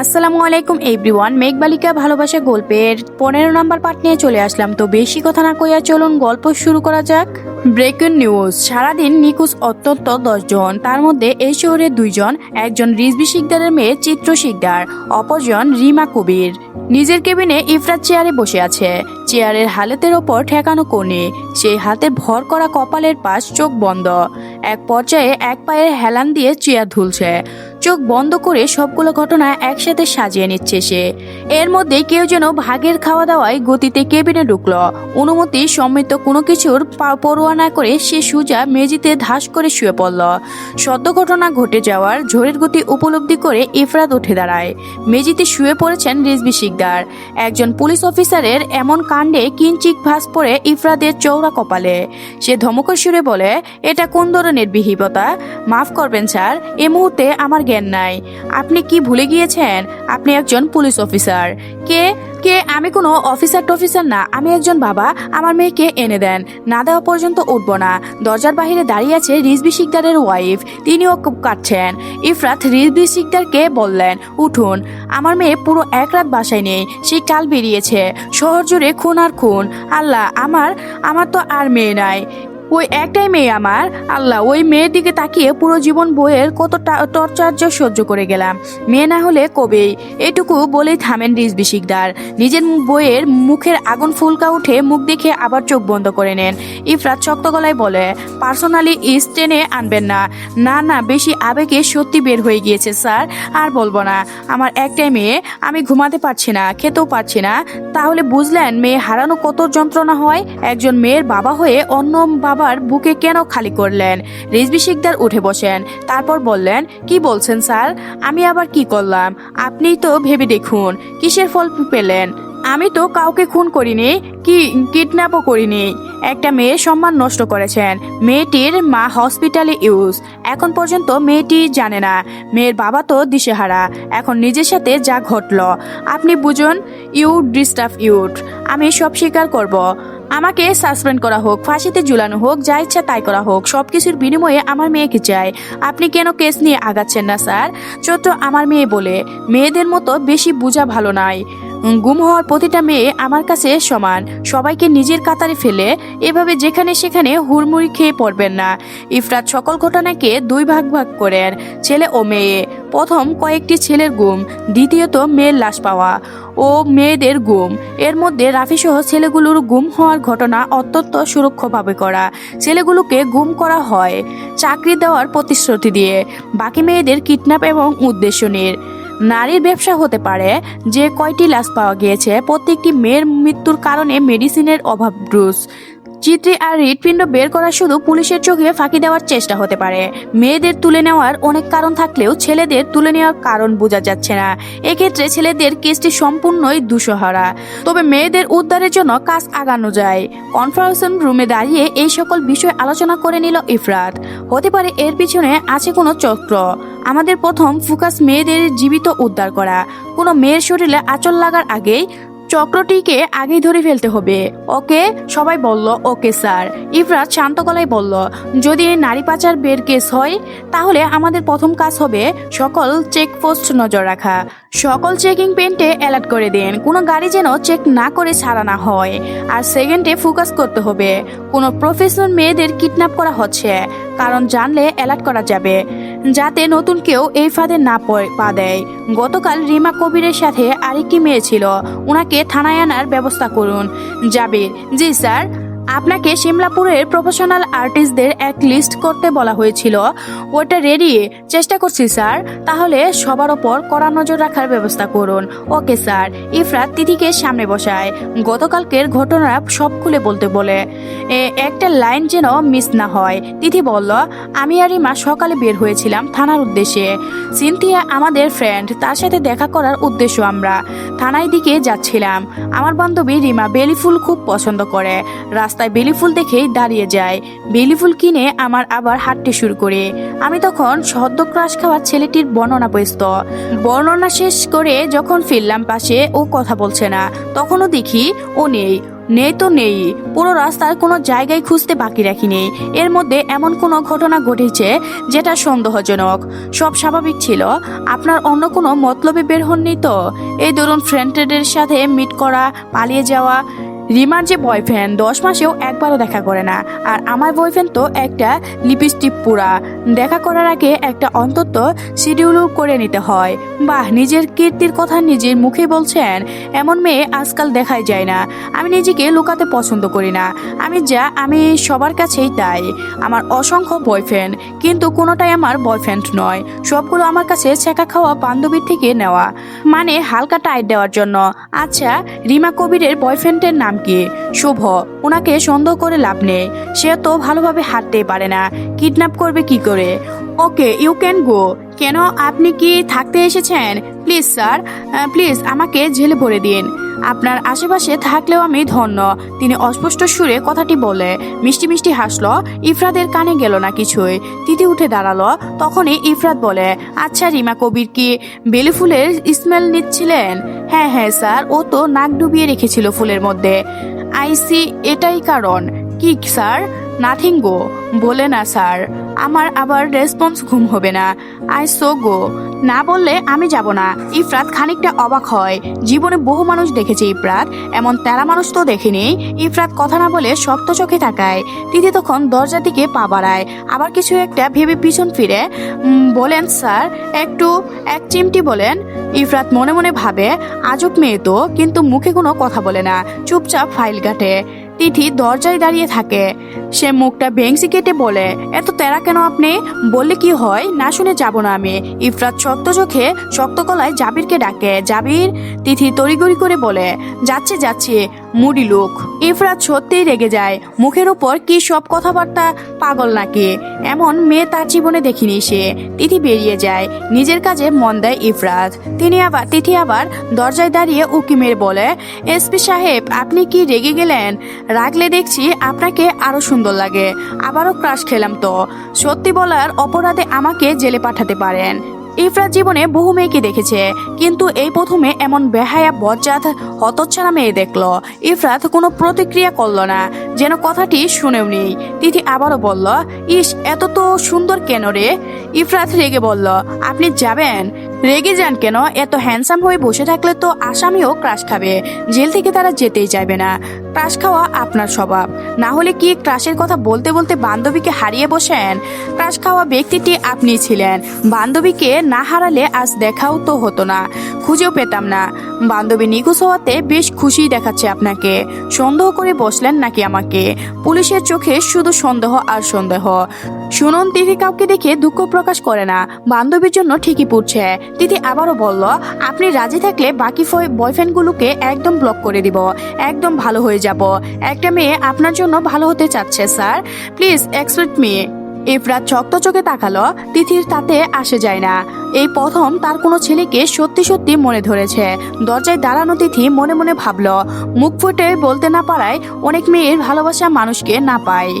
আসসালামু আলাইকুম এভরিওয়ান, মেঘবালিকা ভালোবাসা গল্পের পনেরো নাম্বার পার্ট নিয়ে চলে আসলাম। তো বেশি কথা না কইয়া চলুন গল্প শুরু করা যাক। ব্রেকিং নিউজ, সারাদিন নিখোঁজ অত্যন্ত দশজন, তার মধ্যে এই শহরে দুইজন, একজন রিজবি শিকদারের মেয়ে চিত্র শিকদার, অপরজন রিমা কবির। নিজের কেবিনে ইফরাত চেয়ারে বসে আছে। চেয়ারের হালেতের ওপর ঠেকানো কোণে, সেই হাতে ভর করা কপালের পাশ চোখ বন্ধ। এক পর্যায়ে এক পায়ের হেলান দিয়ে চেয়ার ধুলছে। চোখ বন্ধ করে সবগুলো ঘটনা একসাথে সাজিয়ে নিচ্ছে সে। এর মধ্যে কেউ যেন ভাগের খাওয়া দাওয়ায় গতিতে কেবিনে ঢুকলো। অনুমতি সম্মিত কোনো কিছুর পরোয়া না করে সে সুজা মেজিতে ধাস করে শুয়ে পড়ল। সদ্য ঘটনা ঘটে যাওয়ার ঝড়ের গতি উপলব্ধি করে ইফরাত উঠে দাঁড়ায়। মেজিতে শুয়ে পড়েছেন রিজবি শিকদার। একজন পুলিশ অফিসারের এমন কাণ্ডে কিঞ্চিক ভাস পড়ে ইফরাদের চৌড়া কপালে। সে ধমকের সুরে বলে, এটা কোন ধরনের বিহিবতা? মাফ করবেন স্যার, এ মুহূর্তে আমার জ্ঞান নাই। আপনি কি ভুলে গিয়েছেন? আপনি একজন পুলিশ অফিসার। কে? কে? আমি কোনো অফিসার টফিসার না। আমি একজন বাবা। আমার মেয়েকে এনে দেন। না দেওয়া পর্যন্ত উঠব না। দরজার বাইরে দাঁড়িয়ে আছে রিজবি শিকদারের ওয়াইফ তিনিও খুব কাটছেন। ইফরাত রিজবি শিকদারকে বললেন, উঠুন। আমার মেয়ে পুরো এক রাত বাসায় নেই। সে কাল বেরিয়েছে। শহর জুড়ে খুন আর খুন। আল্লাহ, আমার আমার তো আর মেয়ে নাই। ওই একটাই মেয়ে আমার। আল্লাহ, ওই মেয়ের দিকে তাকিয়ে পুরো জীবন বইয়ের কত টর্চার্য সহ্য করে গেলাম। মেয়ে না হলে কবেই এটুকু বলেই থামেন রিজবি শিকদার। নিজের বইয়ের মুখের আগুন ফুলকা উঠে মুখ দেখে আবার চোখ বন্ধ করে নেন। ইফরাত শক্ত গলায় বলে, পার্সোনালি ইস টেনে আনবেন না। না না, বেশি আবেগে সত্যি বের হয়ে গিয়েছে, স্যার। আর বলব না, আমার একটাই মেয়ে, আমি ঘুমাতে পারছি না, খেতেও পারছি না। তাহলে বুঝলেন, মেয়ে হারানো কত যন্ত্রণা হয়? একজন মেয়ের বাবা হয়ে অন্য বাবার বুকে কেন খালি করলেন? রিজবি শিকদার উঠে বসেন। তারপর বললেন, কি বলছেন স্যার? আমি আবার কি করলাম? আপনিই তো ভেবে দেখুন, কিসের ফল পেলেন? আমি তো কাউকে খুন করিনি, কি, কিডন্যাপও করিনি। একটা মেয়ের সম্মান নষ্ট করেছেন। মেয়েটির মা হসপিটালে ইউজ। এখন পর্যন্ত মেয়েটি জানে না। মেয়ের বাবা তো দিশেহারা। এখন নিজের সাথে যা ঘটলো। আপনি বুঝুন ইউ ডিস্টার্ব ইউট আমি সব স্বীকার করব। আমাকে সাসপেন্ড করা হোক ফাঁসিতে ঝুলানো হোক যা ইচ্ছা তাই করা হোক সব কিছুর বিনিময়ে আমার মেয়েকে চাই। আপনি কেন কেস নিয়ে আগাচ্ছেন না স্যার? চোদ্দ আমার মেয়ে বলে মেয়েদের মতো বেশি বোঝা ভালো উম, গুম হওয়ার প্রতিটা মেয়ে আমার কাছে সমান। সবাইকে নিজের কাতারে ফেলে এভাবে যেখানে সেখানে হুড়মুড়ি খেয়ে পড়বেন না। ইফরাত সকল ঘটনাকে দুই ভাগ ভাগ করেন ছেলে ও মেয়ে। প্রথম কয়েকটি ছেলের গুম, দ্বিতীয়ত মেয়ের লাশ পাওয়া ও মেয়েদের গুম। এর মধ্যে রাফিসহ ছেলেগুলোর গুম হওয়ার ঘটনা অত্যন্ত সুরক্ষভাবে করা। ছেলেগুলোকে গুম করা হয় চাকরি দেওয়ার প্রতিশ্রুতি দিয়ে। বাকি মেয়েদের কিডন্যাপ এবং উদ্দেশ্য নিয়ে। নারীর ব্যবসা হতে পারে যে কয়টি লাশ পাওয়া গিয়েছে, প্রত্যেকটি মেয়ের মৃত্যুর কারণে মেডিসিনের অভাব ব্রুস চিত্রে আর হৃৎপিণ্ড বের করা শুধু পুলিশের চোখে ফাঁকি দেওয়ার চেষ্টা হতে পারে। মেয়েদের তুলে নেওয়ার অনেক কারণ থাকলেও ছেলেদের তুলে নেওয়ার কারণ বোঝা যাচ্ছে না। এক্ষেত্রে ছেলেদের কেসটি সম্পূর্ণই দুশোহারা। তবে মেয়েদের উদ্ধারের জন্য কাজ আগানো যায়। কনফারেন্স রুমে দাঁড়িয়ে এই সকল বিষয় আলোচনা করে নিল ইফরাত। হতে পারে এর পিছনে আছে কোনো চক্র। আমাদের প্রথম ফোকাস মেয়েদের জীবিত উদ্ধার করা। কোনো মেয়ের শরীরে আচল লাগার আগেই চক্রটিকে আগে ধরে ফেলতে হবে। ওকে? সবাই বলল, ওকে, স্যার। ইফরাত শান্ত গলায় বলল, যদি নারী পাচার বের কেস হয়, তাহলে আমাদের প্রথম কাজ হবে সকল চেকপোস্ট নজর রাখা। সকল চেকিং পেন্টে অ্যালার্ট করে দিন। কোনো গাড়ি যেন চেক না করে ছাড়া না হয়। আর সেকেন্ডে ফোকাস করতে হবে। কোনো প্রফেশনাল মেয়েদের কিডন্যাপ করা হচ্ছে। কারণ জানলে অ্যালার্ট করা যাবে। যাতে নতুন কেউ এই ফাঁদে না পা দেয়। গতকাল রিমা কবিরের সাথে আরেকটি মেয়ে ছিল। ওনাকে থানায় আনার ব্যবস্থা করুন। জাবির জি, স্যার। আপনাকে সিমলাপুরের প্রফেশনাল আর্টিস্টদের এক লিস্ট করতে বলা হয়েছিল। ওটা রেডি চেষ্টা করছি, স্যার। তাহলে সবার ওপর কড়া নজর রাখার ব্যবস্থা করুন। ওকে, স্যার। ইফরাত তিথিকে সামনে বসায়। গতকালকের ঘটনা সব খুলে বলতে বলে। একটা লাইন যেন মিস না হয়। তিথি বলল, আমি আর রিমা সকালে বের হয়েছিলাম থানার উদ্দেশ্যে। সিনথিয়া আমাদের ফ্রেন্ড তার সাথে দেখা করার উদ্দেশ্য আমরা। থানায় দিকে যাচ্ছিলাম। আমার বান্ধবী রিমা বেলি ফুল খুব পছন্দ করে। রাস্তায় বেলি ফুল দেখেই দাঁড়িয়ে যায়। বেলি ফুল কিনে আমার আবার হাঁটতে শুরু করে। আমি তখন সদ্য ক্রাশ খাওয়া ছেলেটির বর্ণনা ব্যস্ত বর্ণনা শেষ করে যখন ফিরলাম পাশে, ও কথা বলছে না। তখনও দেখি ও নেই। নেই তো নেই। পুরো রাস্তার কোনো জায়গায় খুঁজতে বাকি রাখিনি এর মধ্যে এমন কোনো ঘটনা ঘটেছে যেটা সন্দেহজনক। সব স্বাভাবিক ছিল। আপনার অন্য কোনো মতলবে বের হননি তো? এই ধরুন ফ্রেন্ডের সাথে মিট করা, পালিয়ে যাওয়া রিমার যে বয়ফ্রেন্ড দশ মাসেও একবারও দেখা করে না। আর আমার বয়ফ্রেন্ড তো একটা লিপস্টিক পুরা দেখা করার আগে একটা অন্তত শিডিউলও করে নিতে হয়। বাহ, নিজের কীর্তির কথা নিজের মুখে বলছেন, এমন মেয়ে আজকাল দেখাই যায় না। আমি নিজেকে লুকাতে পছন্দ করি না। আমি যা, আমি সবার কাছেই তাই। আমার অসংখ্য বয়ফ্রেন্ড কিন্তু কোনোটাই আমার বয়ফ্রেন্ড নয়। সবগুলো আমার কাছে ছেঁকা খাওয়া বান্ধবীর থেকে নেওয়া। মানে হালকা টাইট দেওয়ার জন্য। আচ্ছা রিমা কবিরের বয়ফ্রেন্ডের নাম কি? শুভ ওনাকে সন্দেহ করে লাভ নেই। সে তো ভালোভাবে হাঁটতেই পারে না। কিডন্যাপ করবে কি করে? ওকে ইউ ক্যান গো কেন আপনি কি থাকতে এসেছেন? প্লিজ, স্যার প্লিজ আমাকে জেলে ভরে দিন। আপনার আশেপাশে থাকলেও আমি ধন্য, তিনি অস্পষ্ট সুরে কথাটি বলে। মিষ্টি মিষ্টি হাসলো, ইফরাদের কানে গেল না কিছুই। তিথি উঠে দাঁড়াল, তখনই ইফরাত বলে আচ্ছা রিমা কবির কি বেলি ফুলের স্মেল নিচ্ছিলেন? হ্যাঁ হ্যাঁ স্যার, ও তো নাক ডুবিয়ে রেখেছিল ফুলের মধ্যে। আইসি এটাই কারণ। কি, স্যার? নাথিং গো। বলে না, স্যার। আমার আবার রেসপন্স ঘুম হবে না। I so go. না বললে আমি যাব না। ইফরাত খানিকটা অবাক হয়। জীবনে বহু মানুষ দেখেছে ইফরাত। এমন তেরা মানুষ তো দেখেনি। ইফরাত কথা না বলে শক্ত চোখে তাকায়। তিথি তখন দরজার দিকে পা বাড়ায়। আবার কিছু একটা ভেবে পিছন ফিরে বলেন, স্যার, একটু, এক চিমটি বলেন। ইফরাত মনে মনে ভাবে, আজব মেয়ে তো, কিন্তু মুখে কোনো কথা বলে না। চুপচাপ ফাইল ঘাটে তিথি দরজায় দাঁড়িয়ে থাকে। সে মুখটা ভেংসি কেটে বলে, এত তেরা কেন আপনি? বললে কি হয়? না শুনে যাব না আমি। ইফরাত শক্ত চোখে শক্ত গলায় জাবিরকে ডাকে। জাবির তিথি তড়িগড়ি করে বলে, যাচ্ছে যাচ্ছে। মুডি লোক। ইফরাত সত্যিই রেগে যায়। মুখের উপর কি সব কথাবার্তা পাগল নাকি? এমন মেয়ে তার জীবনে দেখিনি সে। তিথি বেরিয়ে যায়। নিজের কাজে মন দেয় ইফরাত। তিনি আবার তিথি আবার দরজায় দাঁড়িয়ে উকি মেরে বলে এসপি সাহেব, আপনি কি রেগে গেলেন? রাগলে দেখছি আপনাকে আরও সুন্দর লাগে। আবারও ক্রাশ খেলাম তো। সত্যি বলার অপরাধে আমাকে জেলে পাঠাতে পারেন। ইফরাত জীবনে বহু মেয়েকে দেখেছে, কিন্তু এই প্রথমে এমন বেহায়া, বজ্জাত হতচ্ছাড়া মেয়ে দেখল। ইফরাত কোনো প্রতিক্রিয়া করল না, যেন কথাটি শুনেও নেই। তিথি আবারও বলল, ইস, এত তো সুন্দর কেন রে? ইফরাত রেগে বলল, আপনি যাবেন? রেগে যান কেন? এত হ্যান্ডসাম হয়ে বসে থাকলে তো আসামিও ক্রাশ খাবে। জেল থেকে তারা যেতেই চাইবে না। ক্রাশ খাওয়া আপনার স্বভাব। না হলে কি ক্রাশের কথা বলতে বলতে বান্ধবীকে হারিয়ে বসেন? ক্রাশ খাওয়া ব্যক্তিটি আপনি ছিলেন। বান্ধবীকে না হারালে আজ দেখাও তো হতো না। খুঁজেও পেতাম না। বান্ধবী নিখোঁজ হওয়াতে বেশ খুশি দেখাচ্ছে আপনাকে। সন্দেহ করে বসলেন নাকি আমাকে? পুলিশের চোখে শুধু সন্দেহ আর সন্দেহ। শুনুন, তিথি কাউকে দেখে দুঃখ প্রকাশ করে না। বান্ধবীর জন্য ঠিকই পড়ছে। তিথি আবারও বলল, আপনি রাজি থাকলে বাকি বয়ফ্রেন্ডগুলোকে একদম ব্লক করে দিব। একদম ভালো হয়ে যাব। একটা মেয়ে আপনার জন্য ভালো হতে চাচ্ছে, sir. Please accept me Ifrat শক্ত চোখে তাকালো, তিথির তাতে আসে যায় না। এই প্রথম তার কোনো ছেলেকে সত্যি সত্যি মনে ধরেছে। দরজায় দাঁড়ানো তিথি মনে মনে ভাবল, মুখ ফুটে বলতে না পারায় অনেক মেয়ের ভালোবাসা মানুষকে না পায়।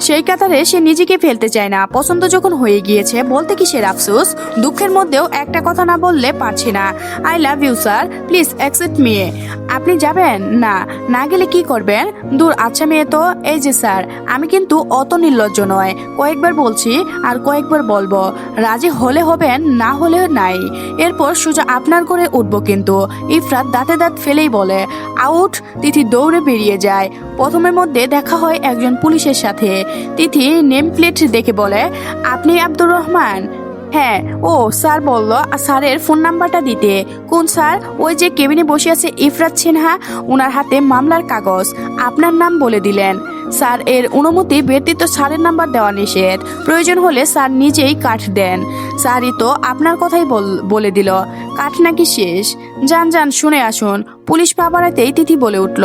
সেই কাতারে সে নিজেকে ফেলতে চায় না। পছন্দ যখন হয়ে গিয়েছে, বলতে কি সে আফসোস? দুঃখের মধ্যেও একটা কথা না বললে পারছি না। I love you, sir. Please, accept me. আপনি যাবেন? না না গেলে কি করবেন? দূর আচ্ছা মেয়ে তো, এই যে স্যার, আমি কিন্তু অত নির্লজ্জ নয়। কয়েকবার বলছি আর কয়েকবার বলব। রাজি হলে হবেন, না হলে নাই। এরপর সোজা আপনার করে উঠবো কিন্তু। ইফরাত দাঁতে দাঁত ফেলেই বলে, আউট! তিথি দৌড়ে বেরিয়ে যায়। প্রথমের মধ্যে দেখা হয় একজন পুলিশের সাথে। তিথি নেম প্লেট দেখে বলে, আপনি আব্দুর রহমান? হ্যাঁ ও, স্যার বলল স্যারের ফোন নাম্বারটা দিতে। কোন স্যার? ওই যে কেবিনে বসে আছে ইফরাত সিনহা ওনার হাতে মামলার কাগজ। আপনার নাম বলে দিলেন। স্যার, এর অনুমতি ব্যতীত স্যারের নাম্বার দেওয়া নিষেধ। প্রয়োজন হলে স্যার নিজেই কাঠ দেন। স্যারই তো আপনার কথাই বল- দিল। কাঠ নাকি শেষ? যান যান, শুনে আসুন। পুলিশ পাবারাতেই তিথি বলে উঠল।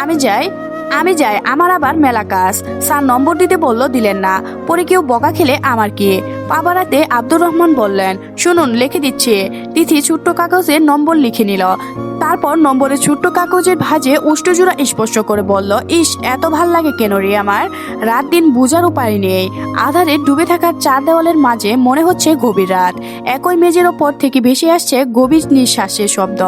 আমি যাই আমি যাই, আমার আবার মেলা কাজ। স্যার নম্বর দিতে বলল, দিলেন না। পরে কেউ বকা খেলে আমার কি? পাবারাতে আব্দুর রহমান বললেন শুনুন লিখে দিচ্ছে। তিথি ছোট্ট কাগজে নম্বর লিখে নিল। তারপর নম্বরে ছোট্ট কাগজের ভাজে উষ্টজোড়া স্পর্শ করে বলল, ইস, এত ভালো লাগে কেন রে আমার? রাত দিন বোঝার উপায় নেই। আধারে ডুবে থাকার চার দেওয়ালের মাঝে মনে হচ্ছে গভীর রাত। একই মেজের ওপর থেকে ভেসে আসছে গভীর নিঃশ্বাসের শব্দ।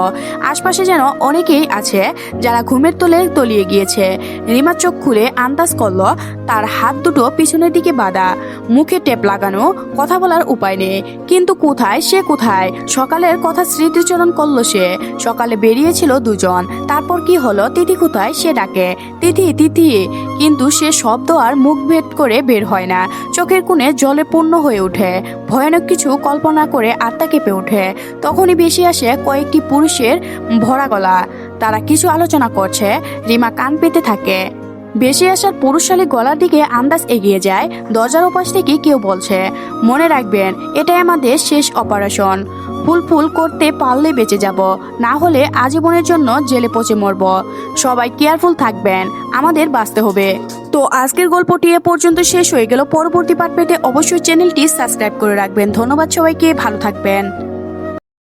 আশপাশে যেন অনেকেই আছে যারা ঘুমের তোলে তলিয়ে গিয়েছে। রিমা চোখ খুলে আন্দাজ করল, তার হাত দুটো পিছনের দিকে বাঁধা। মুখে টেপ লাগানো, কথা বলার উপায় নেই। কিন্তু কোথায়, সে কোথায়? সকালের কথা স্মৃতিচরণ করল সে। সকালে বেরিয়েছিল দুজন। তারপর কি হলো? তিথি কোথায়? সে ডাকে। তিথি তিথি। কিন্তু সে শব্দ আর মুখ ভেদ করে বের হয় না। চোখের কোণে জলে পূর্ণ হয়ে ওঠে। ভয়ানক কিছু কল্পনা করে আত্মা কেঁপে ওঠে। তখনই বেশি আসে কয়েকটি পুরুষের ভরা গলা। তারা কিছু আলোচনা করছে। রিমা কান পেতে থাকে। বেশি আসার পুরুষশালী গলার দিকে আন্দাজ এগিয়ে যায়। দরজার ওপাশ থেকে কেউ বলছে, মনে রাখবেন, এটাই আমাদের শেষ অপারেশন। ফুল ফুল করতে পারলে বেঁচে যাব। না হলে আজীবনের জন্য জেলে পচে মরব। সবাই কেয়ারফুল থাকবেন, আমাদের বাঁচতে হবে। তো আজকের গল্পটি এ পর্যন্ত শেষ হয়ে গেল। পরবর্তী পার্ট পেতে অবশ্যই চ্যানেলটি সাবস্ক্রাইব করে রাখবেন। ধন্যবাদ সবাইকে, ভালো থাকবেন।